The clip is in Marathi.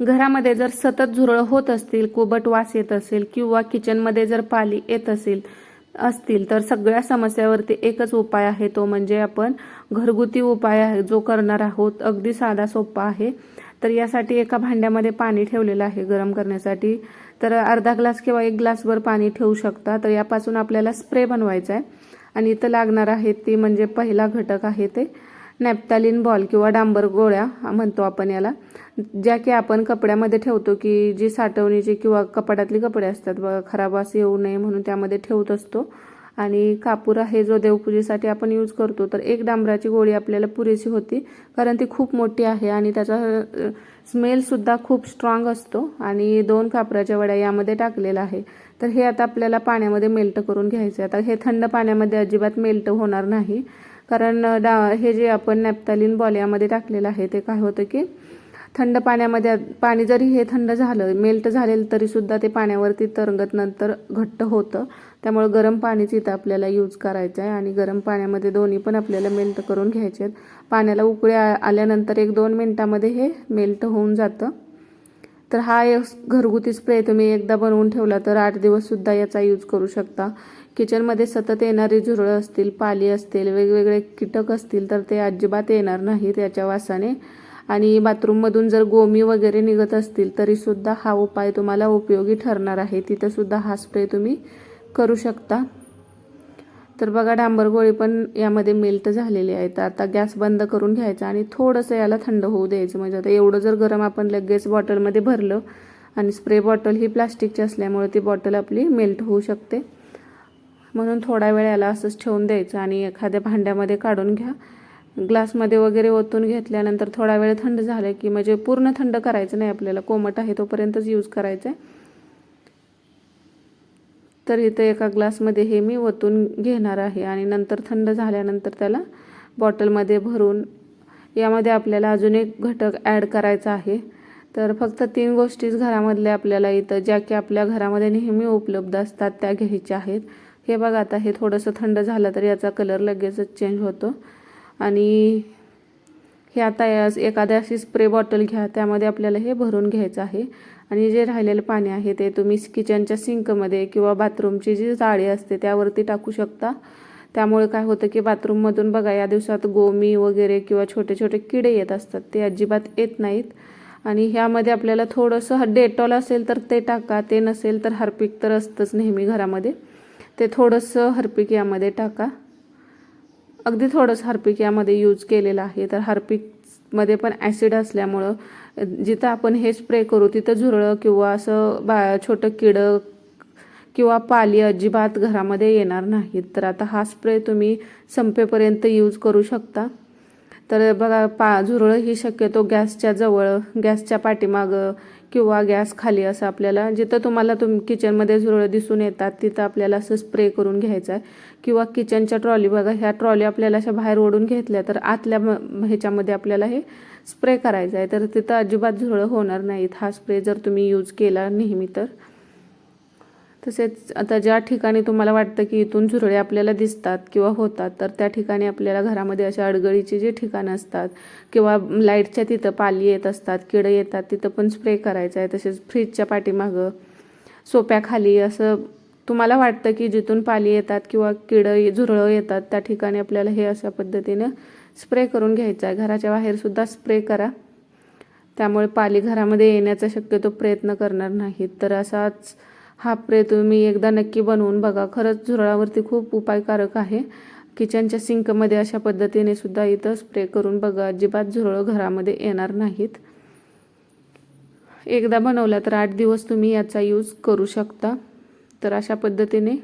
घरामध्ये जर सतत झुरळ होत असतील कोबट वास येत असेल किंवा किचनमध्ये जर पाली येत असेल असतील तर सगळ्या समस्यावरती एकच उपाय आहे तो म्हणजे आपण घरगुती उपाय आहे जो करणार आहोत. अगदी साधा सोपा आहे. तर यासाठी एका भांड्यामध्ये पाणी ठेवलेलं आहे गरम करण्यासाठी. तर अर्धा ग्लास किंवा एक ग्लासभर पाणी ठेवू शकता. तर यापासून आपल्याला स्प्रे बनवायचा आहे. आणि इथं लागणार आहे ती म्हणजे पहिला घटक आहे ते. नॅप्तालिन बॉल किंवा डांबर गोळ्या म्हणतो आपण याला ज्या की आपण कपड्यामध्ये ठेवतो की जी साठवणीची किंवा कपाटातली कपडे असतात. बघा खराब असं येऊ नये म्हणून त्यामध्ये ठेवत असतो. आणि कापूर आहे जो देवपूजेसाठी आपण यूज करतो. तर एक डांबराची गोळी आपल्याला पुरेशी होती कारण ती खूप मोठी आहे आणि त्याचा स्मेलसुद्धा खूप स्ट्रॉंग असतो आणि दोन कापराच्या वड्या यामध्ये टाकलेला आहे. तर हे आता आपल्याला पाण्यामध्ये मेल्ट करून घ्यायचे आता हे थंड पाण्यामध्ये अजिबात मेल्ट होणार नाही. कारण डा हे जे आपण नॅप्थॅलिन बॉल यामध्ये टाकलेलं आहे ते काय होतं की थंड पाण्यामध्ये पाणी जरी हे थंड झालं मेल्ट झालेलं तरीसुद्धा ते पाण्यावरती तरंगत नंतर घट्ट होतं. त्यामुळे गरम पाणीच इथं आपल्याला यूज करायचं आहे आणि गरम पाण्यामध्ये दोन्ही पण आपल्याला मेल्ट करून घ्यायचे आहेत. पाण्याला उकळी आल्यानंतर एक दोन मिनटामध्ये हे मेल्ट होऊन जातं. तर हा एक घरगुती स्प्रे तुम्ही एकदा बनवून ठेवला तर आठ दिवससुद्धा याचा यूज करू शकता. किचनमध्ये सतत येणारी झुरळं असतील पाली असतील वेगवेगळे कीटक असतील तर ते अजिबात येणार नाहीत याच्या वासाने. आणि बाथरूममधून जर गोमी वगैरे निघत असतील तरीसुद्धा हा उपाय तुम्हाला उपयोगी ठरणार आहे. तिथंसुद्धा हा स्प्रे तुम्ही करू शकता. तर बघा डांबर गोळी पण यामध्ये मेल्ट झालेली आहे. तर आता गॅस बंद करून घ्यायचा आणि थोडंसं याला थंड होऊ द्यायचं. म्हणजे आता एवढं जर गरम आपण लगेच बॉटलमध्ये भरलं आणि स्प्रे बॉटल ही प्लास्टिकची असल्यामुळे ती बॉटल आपली मेल्ट होऊ शकते. म्हणून थोडा वेळ याला असंच ठेवून द्यायचं आणि एखाद्या भांड्यामध्ये काढून घ्या. ग्लासमध्ये वगैरे ओतून घेतल्यानंतर थोडा वेळ थंड झालं की म्हणजे पूर्ण थंड करायचं नाही आपल्याला. कोमट आहे तोपर्यंतच यूज करायचं आहे तर इथं एका ग्लासमध्ये हे मी ओतून घेणार आहे आणि नंतर थंड झाल्यानंतर त्याला बॉटलमध्ये भरून यामध्ये आपल्याला अजून एक घटक ॲड करायचा आहे. तर फक्त तीन गोष्टीच घरामधल्या आपल्याला इथं ज्या की आपल्या घरामध्ये नेहमी उपलब्ध असतात त्या घ्यायच्या आहेत. हे बघा आता हे थोडंसं थंड झालं तर याचा कलर लगेचच चेंज होतो. आणि हे आता एखाद्या अशी स्प्रे बॉटल घ्या त्यामध्ये आपल्याला हे भरून घ्यायचं आहे. आणि जे राहिलेलं पाणी आहे ते तुम्ही किचनच्या सिंकमध्ये किंवा बाथरूमची जी जाळी असते त्यावरती टाकू शकता. त्यामुळे काय होतं की बाथरूममधून बघा या दिवसात गोमी वगैरे किंवा छोटे छोटे किडे येत असतात ते अजिबात येत नाहीत. आणि ह्यामध्ये आपल्याला थोडंसं डेटॉल असेल तर ते टाका ते नसेल तर हरपीक तर असतंच नेहमी घरामध्ये. ते थोडंसं हरपीक यामध्ये टाका. अगदी थोडंसं हार्पिक यामध्ये यूज केलेलं आहे. तर हार्पिकमध्ये पण ॲसिड असल्यामुळं जिथं आपण हे स्प्रे करू तिथं झुरळं किंवा असं बा छोटं किडं किंवा पाली अजिबात घरामध्ये येणार नाहीत. तर आता हा स्प्रे तुम्ही संपेपर्यंत यूज करू शकता. तर बघा पा झुरळं ही शक्यतो गॅसच्या जवळ गॅसच्या पाठीमागं किंवा गॅस खाली असं आपल्याला जिथं तुम्हाला तुम किचनमध्ये झुरळं दिसून येतात तिथं आपल्याला असं स्प्रे करून घ्यायचं आहे. किंवा किचनच्या ट्रॉली बघा ह्या ट्रॉली आपल्याला अशा बाहेर ओढून घेतल्या तर आतल्या ह्याच्यामध्ये आपल्याला हे स्प्रे करायचं आहे. तर तिथं अजिबात झुरळं होणार नाहीत. हा स्प्रे जर तुम्ही यूज केला नेहमी तर. तसेच आता ज्या ठिकाणी तुम्हाला वाटतं की इथून झुरळे आपल्याला दिसतात किंवा होतात तर त्या ठिकाणी आपल्याला घरामध्ये अशा अडगळीची जी ठिकाणं असतात किंवा लाईटच्या तिथं पाली येत असतात किडं येतात तिथं पण स्प्रे करायचं आहे. तसेच फ्रीजच्या पाठीमागं सोप्याखाली असं तुम्हाला वाटतं की जिथून पाली येतात किंवा किडं झुरळं येतात त्या ठिकाणी आपल्याला हे अशा पद्धतीनं स्प्रे करून घ्यायचं आहे. घराच्या बाहेरसुद्धा स्प्रे करा. त्यामुळे पाली घरामध्ये येण्याचा शक्यतो प्रयत्न करणार नाहीत. तर असाच हा प्रे तुम्ही एकदा नक्की बनवून बघा. खरंच झुरळावरती खूप उपायकारक आहे. किचनच्या सिंकमध्ये अशा पद्धतीने सुद्धा इथं स्प्रे करून बघा. अजिबात झुरळं घरामध्ये येणार नाहीत. एकदा बनवला तर आठ दिवस तुम्ही याचा यूज करू शकता. तर अशा पद्धतीने